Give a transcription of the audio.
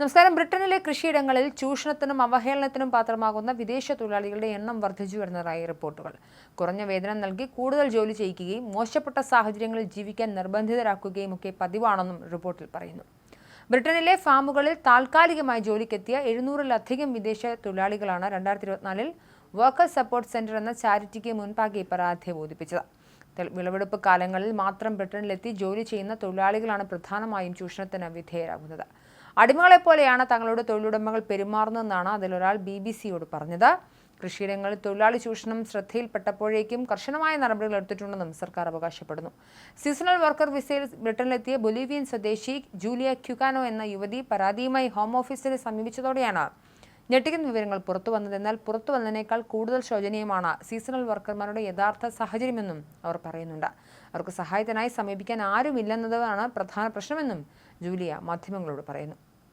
നമസ്കാരം. ബ്രിട്ടനിലെ കൃഷിയിടങ്ങളിൽ ചൂഷണത്തിനും അവഹേളനത്തിനും പാത്രമാകുന്ന വിദേശ തൊഴിലാളികളുടെ എണ്ണം വർദ്ധിച്ചു വരുന്നതായി റിപ്പോർട്ടുകൾ. കുറഞ്ഞ വേതനം നൽകി കൂടുതൽ ജോലി ചെയ്യിക്കുകയും മോശപ്പെട്ട സാഹചര്യങ്ങളിൽ ജീവിക്കാൻ നിർബന്ധിതരാക്കുകയും ഒക്കെ പതിവാണെന്നും റിപ്പോർട്ടിൽ പറയുന്നു. ബ്രിട്ടനിലെ ഫാമുകളിൽ താൽക്കാലികമായി ജോലിക്കെത്തിയ എഴുന്നൂറിലധികം വിദേശ തൊഴിലാളികളാണ് രണ്ടായിരത്തി ഇരുപത്തിനാലിൽ വർക്കേഴ്സ് സപ്പോർട്ട് സെന്റർ എന്ന ചാരിറ്റിക്ക് മുൻപാകെ പരാതി ബോധിപ്പിച്ചത്. വിളവെടുപ്പ് കാലങ്ങളിൽ മാത്രം ബ്രിട്ടനിലെത്തി ജോലി ചെയ്യുന്ന തൊഴിലാളികളാണ് പ്രധാനമായും ചൂഷണത്തിന് വിധേയരാകുന്നത്. അടിമകളെപ്പോലെയാണ് തങ്ങളുടെ തൊഴിലുടമകൾ പെരുമാറുന്നതെന്നാണ് അതിലൊരാൾ ബി ബി സിയോട് പറഞ്ഞത്. കൃഷിയിടങ്ങളിൽ തൊഴിലാളി ചൂഷണം ശ്രദ്ധയിൽപ്പെട്ടപ്പോഴേക്കും കർശനമായ നടപടികൾ എടുത്തിട്ടുണ്ടെന്നും സർക്കാർ അവകാശപ്പെടുന്നു. സീസണൽ വർക്കർ വിസയിൽ ബ്രിട്ടനിലെത്തിയ ബൊലീവിയൻ സ്വദേശി ജൂലിയ ക്യുകാനോ എന്ന യുവതി പരാതിയുമായി ഹോം ഓഫീസിനെ സമീപിച്ചതോടെയാണ് ഞെട്ടിക്കുന്ന വിവരങ്ങൾ പുറത്തു വന്നതെന്നാൽ പുറത്തു വന്നതിനേക്കാൾ കൂടുതൽ ശോചനീയമാണ് സീസണൽ വർക്കർമാരുടെ യഥാർത്ഥ സാഹചര്യമെന്നും അവർ പറയുന്നുണ്ട്. അവർക്ക് സഹായത്തിനായി സമീപിക്കാൻ ആരുമില്ലെന്നതാണ് പ്രധാന പ്രശ്നമെന്നും ജൂലിയ മാധ്യമങ്ങളോട് പറയുന്നു.